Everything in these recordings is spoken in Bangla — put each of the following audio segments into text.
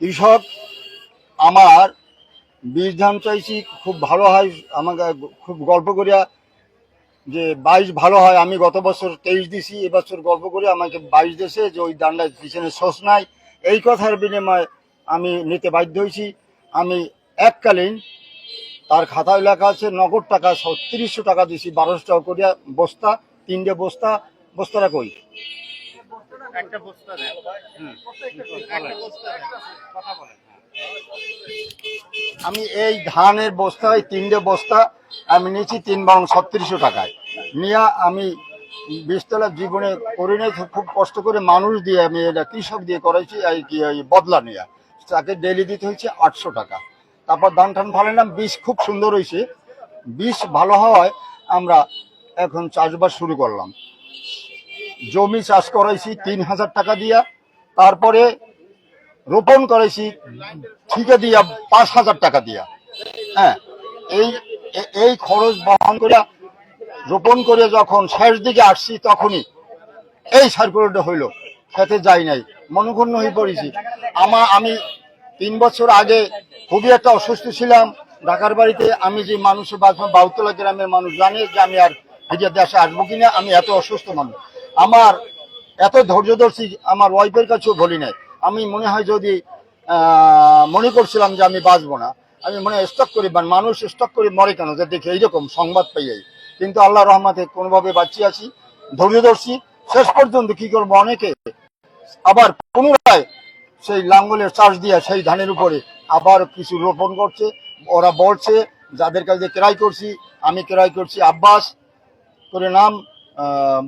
কৃষক, আমার বীজ ধান চাইছি, খুব ভালো হয়, আমাকে খুব গল্প করিয়া যে বাইশ ভালো হয়, আমি গত বছর তেইশ দিছি এবছর গল্প করে আমাকে বাইশ দিয়েছে যে ওই দানটা পিছনে শোষ নাই। এই কথার বিনিময়ে আমি নিতে বাধ্য হয়েছি আমি এককালীন তার খাতায় লেখা আছে, নগদ টাকা ছত্রিশশো টাকা দিছি, বারোশো টাকা করিয়া বস্তা, তিনটে বস্তা, বস্তাটা কই? একটা বস্তা একটা বস্তা কথা আমি এই ধানের বস্তায় তিনটে বস্তা, আমি নিয়েছি তিন বারং ছত্রিশশো টাকায়। নিয়ে আমি বিশতলা জীবনে করি নাই, খুব- কষ্ট করে মানুষ দিয়ে আমি এটা কৃষক দিয়ে করাইছি, এই বদলা নিয়ে। তাকে ডেলি দিতে হয়েছে আটশো টাকা। তারপর ধান টান ফালাইলাম বীজ খুব সুন্দর হয়েছে। বীজ ভালো হওয়ায় আমরা এখন চাষবাস শুরু করলাম। জমি চাষ করাইছি তিন হাজার টাকা দিয়া, তারপরে রোপণ করাইছি ঠিকে দিয়া পাঁচ হাজার টাকা দিয়া। হ্যাঁ এই এই খরচ বহন করে রোপণ করে যখন শেষ দিকে আসছি তখনই এই সার্কুলেটর হইল, খেতে যাই নাই, মনক্ষুণ্ণ হয়ে পড়েছি। আমার আমি তিন বছর আগে খুবই একটা অসুস্থ ছিলাম, ঢাকার বাড়িতে আমি যে মানুষ বাউতলা গ্রামের মানুষ জানে যে আমি আর ফিরিয়ে দেশে আসব কিনা, আমি এত অসুস্থ মানুষ। আমার এত ধৈর্য ধরছি আমার ওয়াইফের কাছেও বলি নাই। আমি মনে হয় যদি মনে করছিলাম যে আমি বাঁচবো না, আমি মনে স্টক করি মানুষ স্টক করে মরে কেন? যে দেখে এইরকম সংবাদ পাইয়াই কিন্তু আল্লাহ রহমাতে কোনোভাবে বাঁচিয়ে আছি ধৈর্য ধরছি শেষ পর্যন্ত কি করব? অনেকে আবার পুনরায় সেই লাঙ্গলের চাষ দিয়ে সেই ধানের উপরে আবার কিছু রোপণ করছে, ওরা বলছে, যাদের কাছে ক্রয় করছি, আমি ক্রয় করছি, আব্বাস করে নাম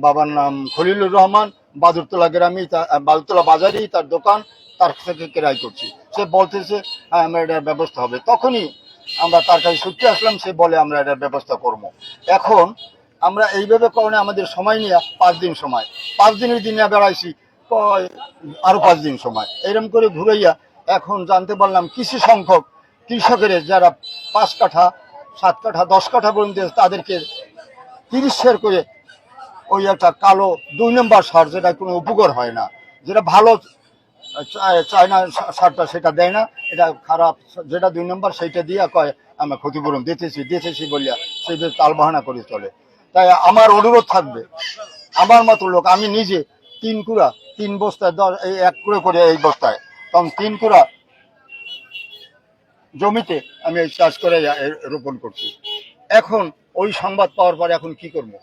বাবার নাম খলিলুর রহমান, বাদুরতলা গ্রামে বাদুরতলা বাজারেই তার দোকান, তার থেকে ক্রয় করছি। সে বলতেছে হ্যাঁ আমরা এটার ব্যবস্থা হবে। তখনই আমরা তার কাছে ছুটে আসলাম, সে বলে, আমরা এটার ব্যবস্থা করব। এখন আমরা এইভাবে কারণে আমাদের সময় নিয়ে পাঁচ দিন সময়। পাঁচ দিনের দিনে বেড়াইছি, কয়, আরও পাঁচ দিন সময়। এরকম করে ঘুরাইয়া এখন জানতে পারলাম, কিছু সংখ্যক কৃষকের যারা পাঁচ কাঠা, সাত কাঠা, দশ কাঠা পর্যন্ত তাদেরকে তিরিশ শের করে ওই একটা কালো দুই নম্বর সার যেটা কোনো উপকার হয় না। যেটা ভালো চায়না সারটা সেটা দেয় না। এটা খারাপ, যেটা দুই নম্বর সেইটা দিয়ে কয়, আমরা ক্ষতিপূরণ দিতেছি দিতেছি বলিয়া সেই তাল বাহানা করে চলে। তাই আমার অনুরোধ থাকবে, আমার মতো লোক, আমি নিজে তিন কুড়া, তিন বস্তায় দশ, এই এক কুড়ে করে এই বস্তায়, তখন তিন কুড়া জমিতে আমি এই চাষ করে রোপণ করছি। এখন ওই সংবাদ পাওয়ার পর এখন কি করব?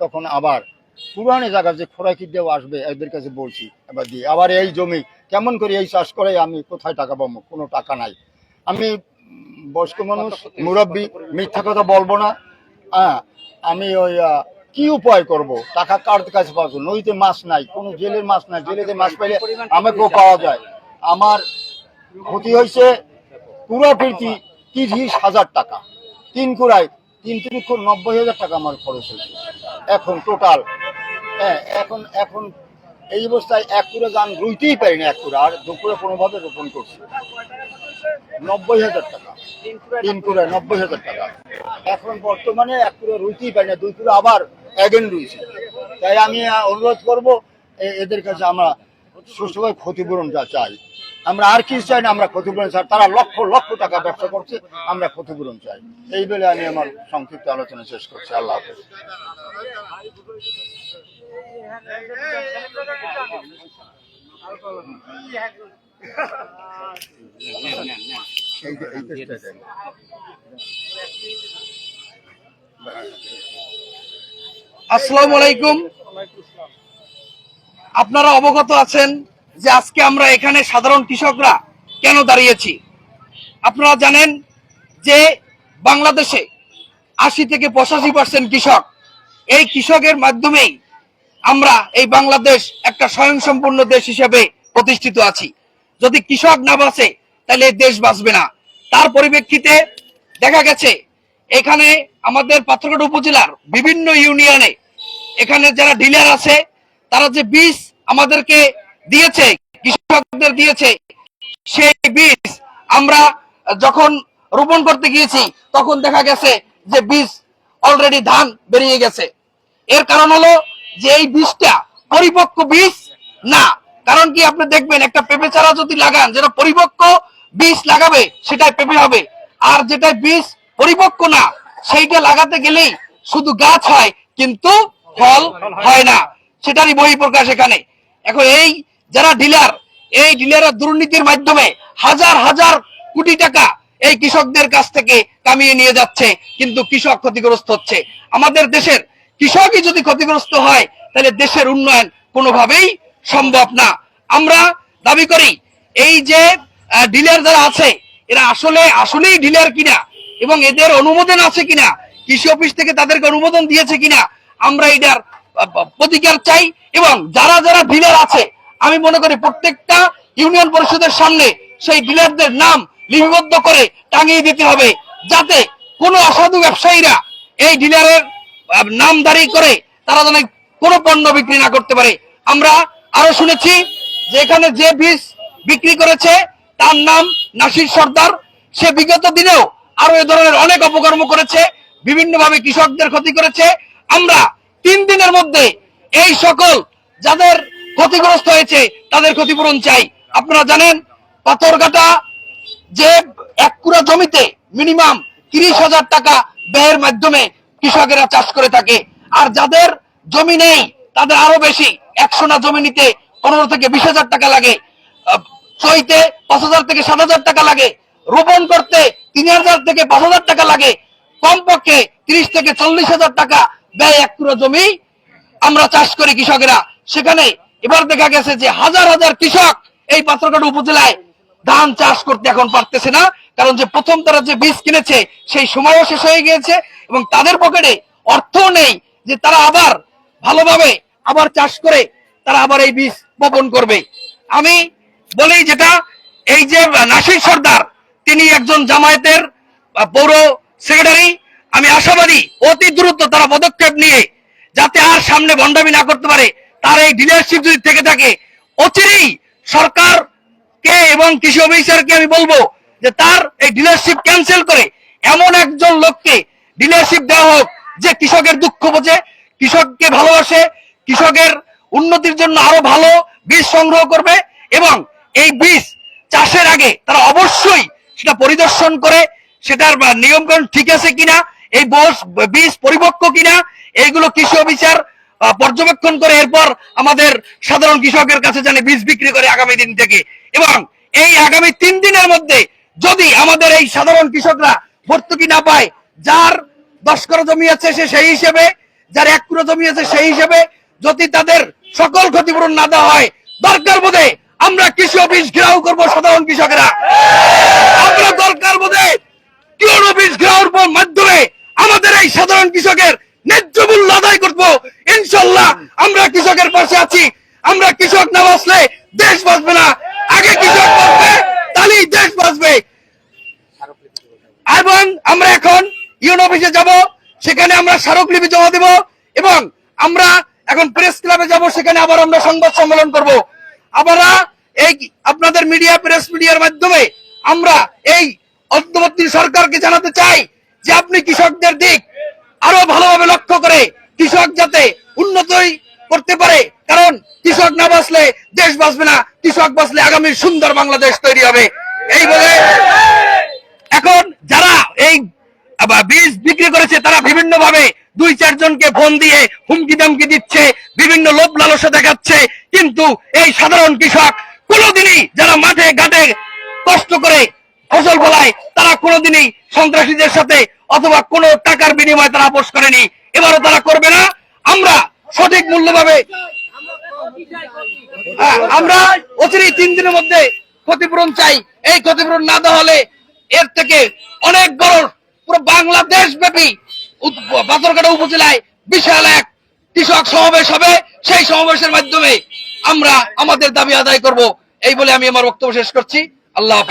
তখন আবার পুরানো জায়গা যে খোরাকি দেওয়া আসবে, এদের কাছে বলছি, এবার দিয়ে। আবার এই জমি, কেমন করে এই চাষ করে, আমি কোথায় টাকা পাবো? কোনো টাকা নাই। আমি বয়স্ক মানুষ, মুরব্বী, মিথ্যা কথা বলব না। হ্যাঁ আমি ওই কি উপায় করব? টাকা কার কাছে পাবো? নদীতে মাছ নাই, কোনো জেলের মাছ নাই। জেলেতে মাছ পাইলে আমাকেও পাওয়া যায়। আমার ক্ষতি হয়েছে পুরো প্রীতি তিরিশ হাজার টাকা। তিন কুড়ায়, তিন তিরিশ নব্বই হাজার টাকা আমার খরচ হয়েছে এখন টোটাল হ্যাঁ এখন এখন এই অবস্থায় এক কুড়ে গান রুইতেই পারি না এক কুড়ে আর দুপুরে কোনোভাবে রোপণ করছি। নব্বই হাজার টাকা। তিন কুড়ে নব্বই হাজার টাকা। এখন বর্তমানে এক কুড়ে রুইতেই পারি না দুই কুড়ে আবার অ্যাগেন রুইছে। তাই আমি অনুরোধ করব এদের কাছে আমরা সুস্থভাবে ক্ষতিপূরণ যা চাই। আমরা আর কিছু চাই না, আমরা ক্ষতিপূরণ চাই। তারা লক্ষ লক্ষ টাকা ব্যবসা করছে, আমরা ক্ষতিপূরণ চাই। এই বলে আমি আমার সংক্ষিপ্ত আলোচনা শেষ করছি। আল্লাহ হাফেজ। আসসালামু আলাইকুম। আপনারা অবগত আছেন যে আজকে আমরা এখানে সাধারণ কৃষকরা কেন দাঁড়িয়েছি? আপনারা জানেন যে বাংলাদেশে আশি থেকে পঁচাশি পার্সেন্ট কৃষক এই কৃষকের মাধ্যমেই আমরা এই বাংলাদেশ একটা স্বয়ংসম্পূর্ণ দেশ হিসেবে প্রতিষ্ঠিত আছি। যদি কৃষক না বাঁচে, তাহলে এই দেশ বাঁচবে না। তার পরিপ্রেক্ষিতে দেখা গেছে, এখানে আমাদের পাথরঘাট উপজেলার বিভিন্ন ইউনিয়নে এখানে যারা ডিলার আছে, তারা যে বীজ আমাদেরকে দিয়েছে, কৃষকদের দিয়েছে। সেই বীজ আমরা যখন রোপণ করতে গিয়েছি, তখন দেখা গেছে যে বীজ অলরেডি ধান বেরিয়ে গেছে। এর কারণ হলো যে এই বীজটা পরিপক্ক বীজ না। কারণ কি আপনি দেখবেন, একটা পেঁপে চারা যদি লাগান, যেটা পরিপক্ক বীজ লাগাবে, সেটাই পেঁপে হবে। আর যেটা বীজ পরিপক্ক না, সেইটা লাগাতে গেলেই শুধু গাছ হয়, কিন্তু ফল হয় না। সেটারই বহিঃপ্রকাশ এখানে। এখন এই যারা ডিলার, এই ডিলাররা দুর্নীতির মাধ্যমে হাজার হাজার কোটি টাকা এই কৃষকদের কাছ থেকে কামিয়ে নিয়ে যাচ্ছে, কিন্তু কৃষক ক্ষতিগ্রস্ত হচ্ছে। আমাদের দেশের কৃষকই যদি ক্ষতিগ্রস্ত হয়, তাহলে দেশের উন্নয়ন কোনোভাবেই সম্ভব না। আমরা দাবি করি, এই যে ডিলার যারা আছে, এরা আসলে, আসলেই ডিলার কিনা এবং এদের অনুমোদন আছে কিনা, কৃষি অফিস থেকে তাদেরকে অনুমোদন দিয়েছে কিনা, আমরা এটার প্রতিকার চাই এবং যারা যারা ডিলার আছে আমি মনে করি প্রত্যেকটা ইউনিয়ন পরিষদের সামনে সেই ডিলারদের নাম লিপিবদ্ধ করে টাঙিয়ে দিতে হবে, যাতে কোনো অসাধু ব্যবসায়ীরা এই ডিলারের নামদারি করে তারা যেন কোনো পণ্য বিক্রি না করতে পারে। আমরা আরও শুনেছি যে এখানে যে বীজ বিক্রি করেছে, তার নাম নাসির সর্দার। সে বিগত দিনেও আরও এ ধরনের অনেক অপকর্ম করেছে বিভিন্ন ভাবে কৃষকদের ক্ষতি করেছে। আমরা তিন দিনের মধ্যে এই সকল যাদের ক্ষতিগ্রস্ত হয়েছে, তাদের ক্ষতিপূরণ চাই। আপনারা জানেন, পাথরঘাটা যে এক কুড়া জমিতে মিনিমাম তিরিশ হাজার টাকা ব্যয়ের মাধ্যমে কৃষকেরা চাষ করে থাকে। আর যাদের জমি নেই, তাদের আরও বেশি। একশো না জমি নিতে পনেরো থেকে বিশ হাজার টাকা লাগে। চইতে পাঁচ হাজার থেকে সাত হাজার টাকা লাগে। রোপণ করতে তিন হাজার থেকে পাঁচ হাজার টাকা লাগে। কমপক্ষে তিরিশ থেকে চল্লিশ হাজার টাকা ব্যয় এক কুড়ো জমি আমরা চাষ করি কৃষকেরা। সেখানে এবার দেখা গেছে যে হাজার হাজার কৃষক এই পাত্রঘাট উপজেলায় ধান চাষ করতে এখন পারতেছে না। কারণ যে প্রথম তারা যে বীজ কিনেছে, সেই সময়ও শেষ হয়ে গিয়েছে এবং তাদের পকেটে অর্থ নেই যে তারা আবার ভালোভাবে আবার চাষ করে তারা আবার এই বীজ বপন করবে। আমি বলি যেটা, এই যে নাসির সর্দার, তিনি একজন জামায়াতের পৌর সেক্রেটারি। আমি আশাবাদী অতি দ্রুত তারা পদক্ষেপ নিয়ে যাতে আর সামনে ভণ্ডামি না করতে পারে। তার এই ডিলারশিপ যদি থেকে থাকে, অচিরেই সরকার কে এবং কৃষি অফিসারকে আমি বলব যে তার এই ডিলারশিপ ক্যান্সেল করে এমন একজন লোককে ডিলারশিপ দেওয়া হোক যে কৃষকের দুঃখ বোঝে, কৃষককে ভালোবাসে, কৃষকের উন্নতির জন্য আরও ভালো বীজ সংগ্রহ করবে এবং এই বীজ চাষের আগে তারা অবশ্যই সেটা পরিদর্শন করে, সেটার নিয়ম কানুন ঠিক আছে কিনা, এই বীজ পরিপক্ক কিনা, এইগুলো কৃষি অফিসার পর্যবেক্ষণ করে এরপর আমাদের সাধারণ কৃষকের কাছে জানে বীজ বিক্রি করে আগামী দিন থেকে। এবং এই আগামী তিন দিনের মধ্যে যদি আমাদের এই সাধারণ কৃষকরা ভর্তুকি না পায়, যার দশ করো জমি আছে সে সেই হিসেবে, যার এক কুড়ো জমি আছে সেই হিসেবে, যদি তাদের সকল ক্ষতিপূরণ না দেওয়া হয়, দরকার বোধে আমরা কৃষি অফিস ঘেরাও করব সাধারণ কৃষকেরা। আমরা দরকার বোধে টিওন অফিস ঘেরাওর পর মাধ্যমে আমাদের এই সাধারণ কৃষকের ন্যায্য মূল্য আদায় করব ইনশাল্লাহ আমরা কৃষকের পাশে আছি আমরা কৃষক না বাঁচলে দেশ বাঁচবে না। আগে কৃষক বাঁচবে, তাহলেই দেশ বাঁচবে। এবং আমরা এখন ইউন অফিসে যাব, সেখানে আমরা স্মারকলিপি জমা দেব এবং আমরা এখন প্রেস ক্লাবে যাব, সেখানে আবার আমরা সংবাদ সম্মেলন করব। আমরা এই আপনাদের মিডিয়া, প্রেস মিডিয়ার মাধ্যমে আমরা এই অন্তর্বর্তী সরকারকে জানাতে চাই যে আপনি কৃষকদের দিক আরও ভালোভাবে লক্ষ্য করে কৃষক যাতে উন্নতই করতে পারে। কারণ কৃষক না বাঁচলে দেশ বাঁচবে না, কৃষক বাঁচলে আগামী সুন্দর বাংলাদেশ তৈরি হবে। এই বলে এখন যারা এই বীজ বিক্রি করেছে, তারা বিভিন্ন ভাবে দুই চারজনকে ফোন দিয়ে হুমকি দামকি দিচ্ছে, বিভিন্ন লোভ লালসা দেখাচ্ছে। কিন্তু এই সাধারণ কৃষক কোনোদিনই যারা মাঠে ঘাটে কষ্ট করে ফসল ফলায়, তারা কোনোদিনই সন্ত্রাসীদের সাথে অথবা কোনো টাকার বিনিময়ে তারা আপোষ করেনি। এবারও তারা করবে না। আমরা সঠিক মূল্য পাবে আমরা অচিরেই তিন দিনের মধ্যে ক্ষতিপূরণ চাই। এই ক্ষতিপূরণ না দেওয়া হলে এর থেকে অনেক বড় পুরো বাংলাদেশ ব্যাপী পাথরঘাটা উপজেলায় বিশাল এক কৃষক সমাবেশ হবে। সেই সমাবেশের মাধ্যমে আমরা আমাদের দাবি আদায় করব। এই বলে আমি আমার বক্তব্য শেষ করছি। আল্লাহ হাফেজ।